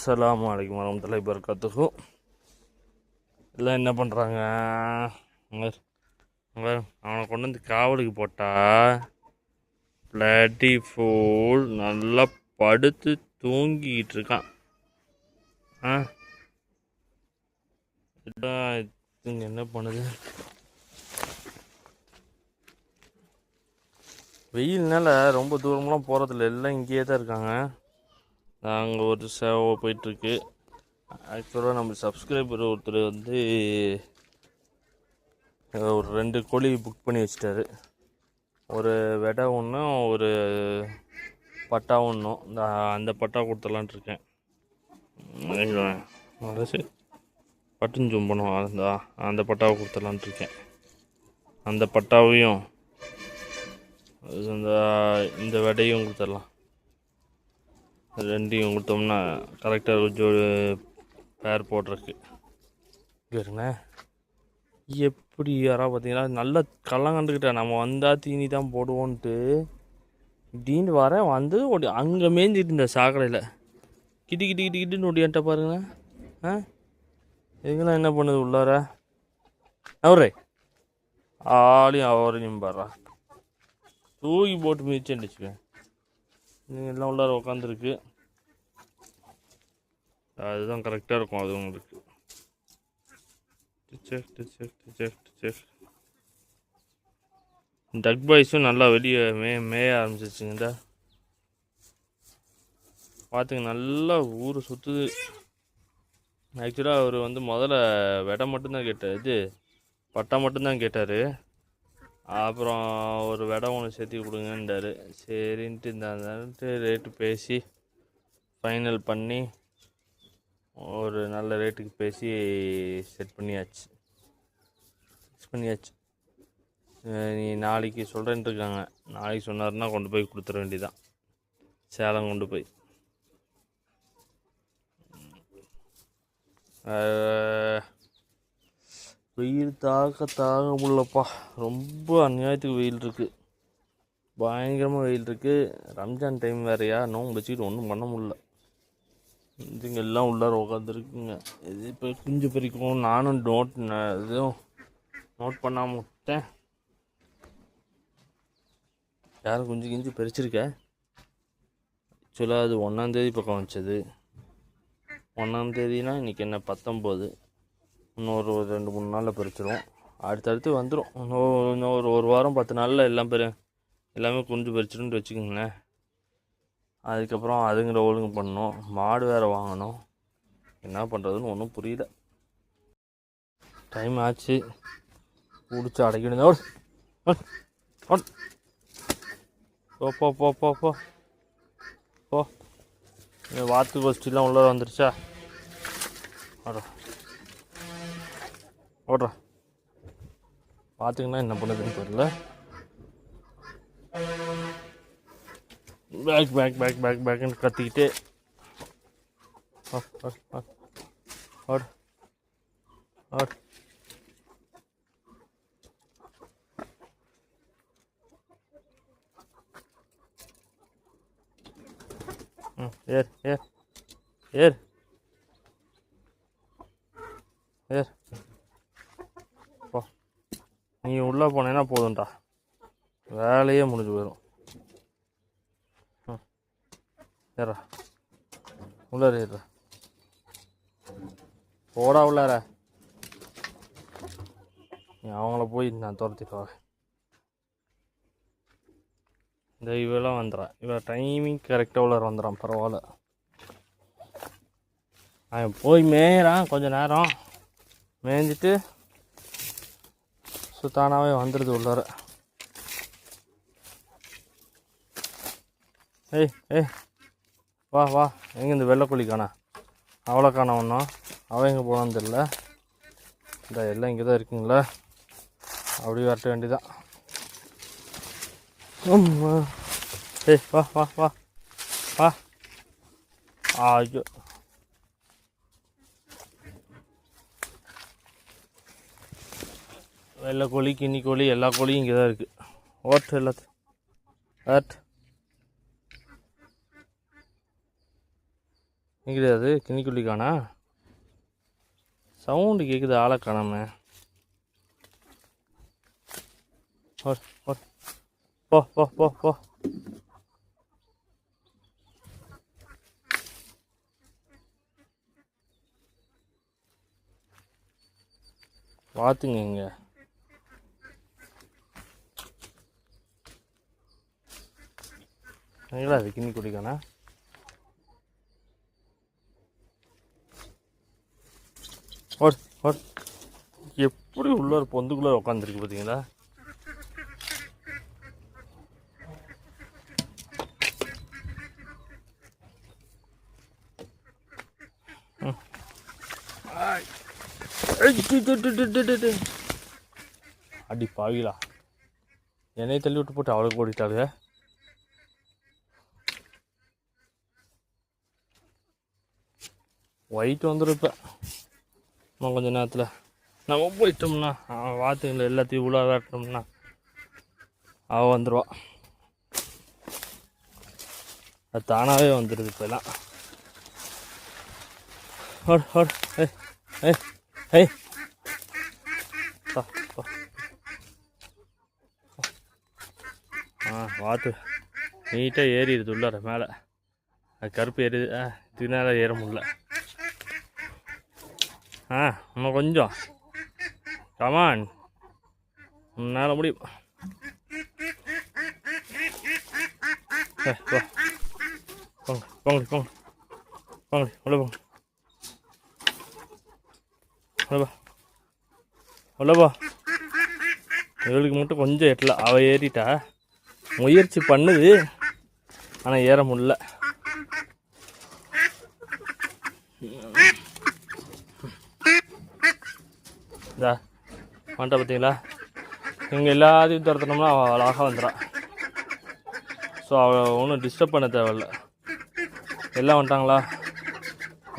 அஸ்ஸலாமு அலைக்கும் வரமத்துல்லாஹி வபரகாத்துஹு. எல்லாம் என்ன பண்ணுறாங்க அவனை கொண்டு வந்து காவலுக்கு போட்டா பிளாட்டி ஃபோல் நல்லா படுத்து தூங்கிக்கிட்டு இருக்கான். ஆ? இதுங்க என்ன பண்ணுது? வெயில்னால ரொம்ப தூரம்லாம் போகிறதில்ல எல்லாம் இங்கேயே தான் இருக்காங்க. நாங்கள் ஒரு சேவை போயிட்டுருக்கு. ஆக்சுவலாக நம்ம சப்ஸ்கிரைபர் ஒருத்தர் வந்து ஒரு ரெண்டு கோழி புக் பண்ணி வச்சிட்டாரு. ஒரு வெடை ஒன்றும் ஒரு பட்டா ஒன்றும் இந்த அந்த பட்டா கொடுத்துடலான்ட்டு இருக்கேன். அரசு பட்டன் ஜூம் பண்ணுவோம் அந்த அந்த பட்டாவை கொடுத்துடலான்ட்டு இருக்கேன். அந்த பட்டாவையும் இந்த இந்த விடையும் கொடுத்துடலாம். ரெண்டையும் கொடுத்தோம்னா கரெக்டாக கொஞ்சம் பேர் போடுறதுக்கு இருங்கண்ணே எப்படி யாரா பார்த்தீங்கன்னா நல்லா கள்ளம் நம்ம வந்தால் தீனி தான் போடுவோன்ட்டு. இப்படின்னு வரேன் வந்து ஒடி அங்கே மேய்ஞ்சிட்டு இருந்த சாக்கடையில். கிட்டி கிட்டி கிட்டி கிட்டின்னு ஓடியான்ட்ட பாருங்க. ஆ? இதுங்களாம் என்ன பண்ணுது உள்ளார? அவரே. ஆளையும் அவரையும் பாடுறா தூக்கி போட்டு மிதிச்சேன்னு வச்சுக்கேன் எல்லாம் உள்ளார உட்காந்துருக்கு அதுதான் கரெக்டாக இருக்கும் அது உங்களுக்கு. டிச்சக் டிச்சக் டிச்சக் டக் பாய்ஸும் நல்லா வெளியே மே மேய ஆரம்பிச்சிச்சுங்க இந்த பார்த்துங்க நல்லா ஊர் சுற்றுது ஆக்சுவலாக அவர் வந்து முதல்ல விடை மட்டும்தான் கேட்டார் இது பட்டா மட்டும்தான் கேட்டார். அப்புறம் ஒரு விடை ஒன்று சேர்த்தி கொடுங்கன்றாரு. சரின்ட்டு இந்த ரேட்டு பேசி ஃபைனல் பண்ணி ஒரு நல்ல ரேட்டுக்கு பேசி செட் பண்ணியாச்சு. ஃபிக்ஸ் பண்ணியாச்சு. நீ நாளைக்கு சொல்கிறேன்ட்டு இருக்காங்க. நாளைக்கு சொன்னார்னா கொண்டு போய் கொடுத்துட வேண்டியதான் சேலம் கொண்டு போய். அஹ் வெயில் தாக்க தாக முடியலப்பா ரொம்ப அநியாயத்துக்கு வெயில் இருக்குது பயங்கரமாக வெயில் இருக்குது ரம்ஜான் டைம் வேறையா? நோம்பு வச்சுக்கிட்டு ஒன்றும் பண்ண முடில இதுங்க எல்லாம் உள்ளார உட்காந்துருக்குங்க இது இப்போ குஞ்சு பறிக்கும். நானும் நோட் இதுவும் நோட் பண்ணாமல் விட்டேன். யாரும் குஞ்சு கிஞ்சு பறிச்சிருக்க? ஆக்சுவலாக அது ஒன்றாந்தேதி பக்கம் வச்சது. ஒன்றாந்தேதினா இன்றைக்கி என்ன? பத்தொம்போது. இன்னொரு ஒரு ரெண்டு மூணு நாளில் பறிச்சிரும் அடுத்தடுத்து வந்துடும் இன்னும் இன்னும் ஒரு ஒரு வாரம் பத்து நாளில் எல்லாம் பெரு எல்லாமே குஞ்சு பறிச்சிடும்னு வச்சுக்கோங்களேன். அதுக்கப்புறம் அதுங்கிற ஒழுங்கு பண்ணணும். மாடு வேறு வாங்கணும். என்ன பண்ணுறதுன்னு ஒன்றும் புரியல. டைம் ஆச்சு. பிடிச்சி அடைக்கணும். ஓ போ போ போ போ போ. போ. வாத்து கோஷ்டிலாம் உள்ளே வந்துருச்சா? ஓடுறா ஓடுறா பார்த்துங்கன்னா என்ன பண்ணுதுன்னு தெரியல. பேக் பேக் பேக் பேக் பேக்னு கத்திக்கிட்டு. ஓ, ஓ, ஓடு ஓடு ம் ஏர் ஏர் ஏர் ஏர் நீ உள்ளே போனேன்னா போதும்டா. வேலையே முடிஞ்சு போயிடும் ம். ஏறா. உள்ளார ஏறா போடா உள்ளார நீ அவங்கள போய் நான் துரத்திட்டு வரேன். இந்த இவெல்லாம் வந்துடுறான் இவன் டைமிங் கரெக்டாக உள்ளார வந்துடுறான் பரவாயில்ல. அவன் போய் மேயிறான் கொஞ்சம் நேரம். மேய்ஞ்சிட்டு சுத்தானாவே வந்துடுது உள்ளார. ஏய் ஏய் வா வா. எங்கே இந்த வெள்ளைக்கோழி காணா அவளை காணா ஒன்றும் அவன் எங்கே போனான்னு தெரில இந்த எல்லாம் இங்கே தான் இருக்குங்களா. அப்படி வரட்ட வேண்டியதான் ஏய் வா வா வா. வா. ஐயோ. வெள்ளை கோழி கிண்ணி கோழி எல்லா கோழியும் இங்கே தான் இருக்குது ஓட்டு எல்லாத்தையும் ஓட் எங்கே அது கோழி காணா? சவுண்டு கேட்குது ஆளை காணாம. ஓட், ஓட். போ போ போ போ. பார்த்துங்க இங்கே. எங்கடா அது கிண்ணி குடிக்கானா? Vote vote. எப்படி உள்ள ஒரு பொந்துக்குள்ளே உட்காந்துருக்கு பார்த்தீங்களா? ம். டு, அடி பாவிலா என்னைய தள்ளி விட்டு போட்டு அவளுக்கு ஓடிட்டாளுங்க ஒயிட் வந்துருப்பேன் இன்னும் கொஞ்ச நேரத்தில். நம்ம போயிட்டோம்னா அவன் வாத்துங்களை எல்லாத்தையும் உள்ள விரட்டோம்னா அவள் வந்துடுவா அது தானாகவே வந்துடுது இப்போலாம் ஓடு ஹோட் ஹே ஹே ஹே ஆ வாத்து. நீட்டாக ஏறிடுது உள்ளார மேலே. அது கருப்பு ஏறிது. ஆ இதுக்கு ஏற முடில ஆ இன்னும் கொஞ்சம் கமான் உன்னால் முடியும் ஏ போங்க போங்க போங்க போங்க உள்ள போங்க உள்ள வா இவளுக்கு மட்டும் கொஞ்சம் எட்டல அவள் ஏறிட்டா. முயற்சி பண்ணுது ஆனால் ஏற முடில இதா வந்துட்டா பார்த்தீங்களா? இவங்க எல்லாத்தையும் துரத்தினோம்னா அவள் அழகாக வந்துடான் ஸோ அவள் ஒன்றும் டிஸ்டர்ப் பண்ண தேவையில்ல. எல்லாம் வந்துட்டாங்களா?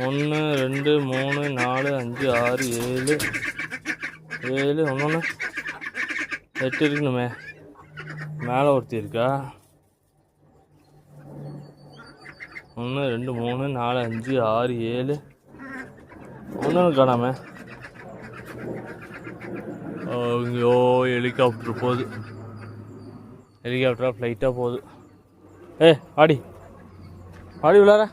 ஒன்று ரெண்டு மூணு நாலு அஞ்சு ஆறு ஏழு ஏழு ஒன்று எட்டு இருக்கணுமே. மேலே ஒருத்தி இருக்கா? ஒன்று ரெண்டு மூணு நாலு அஞ்சு ஆறு ஏழு. ஒன்று காணாமல் ஐயோ ஹெலிகாப்டர் போகுது. ஹெலிகாப்டராக ஃப்ளைட்டாக போகுது. ஏ ஆடி. ஆடி விளாட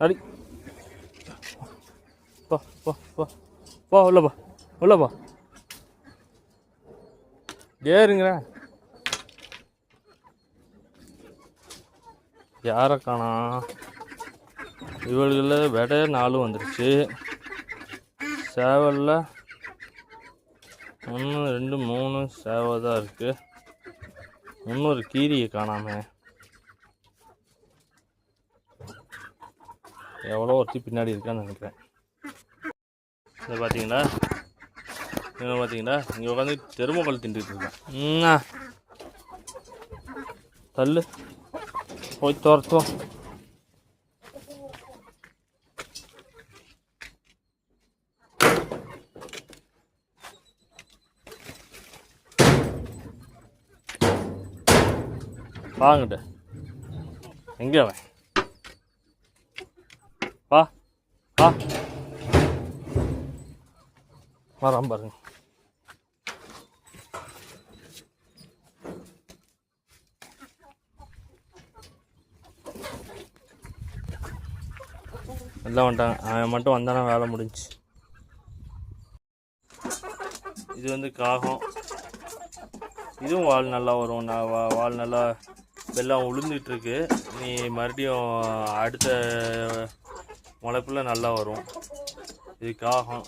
ஆடி. பா பா பா. போ உள்ளப்பா உள்ளப்பா உள்ள யாரை காணா இவள்களில் விட நாளும் வந்துருச்சு. சேவலில் ஒன்று ரெண்டு மூணு சேவை தான் இருக்குது இன்னொரு கீரியை காணாமல் எவ்வளோ ஒருத்தி பின்னாடி இருக்கான்னு நினைக்கிறேன். இதை பார்த்தீங்களா இங்கே பார்த்தீங்களா இங்கே உட்காந்து தெருமக்கள் தின்றுட்டு இருக்கேன். தள்ளு. போய் துரத்துவோம். வாங்கிட்ட எங்கே அவன்? வா வா. வரான் பாருங்க. எல்லாம் வந்துட்டாங்க அவன் மட்டும் வந்தானா வேலை முடிஞ்சு. இது வந்து காகம். இதுவும் வால் நல்லா வரும். நான் வா- வால் நல்லா வெள்ளம் உளுந்துட்டுருக்கு நீ மறுபடியும் அடுத்த முளைப்புல நல்லா வரும். இதுக்காகும்.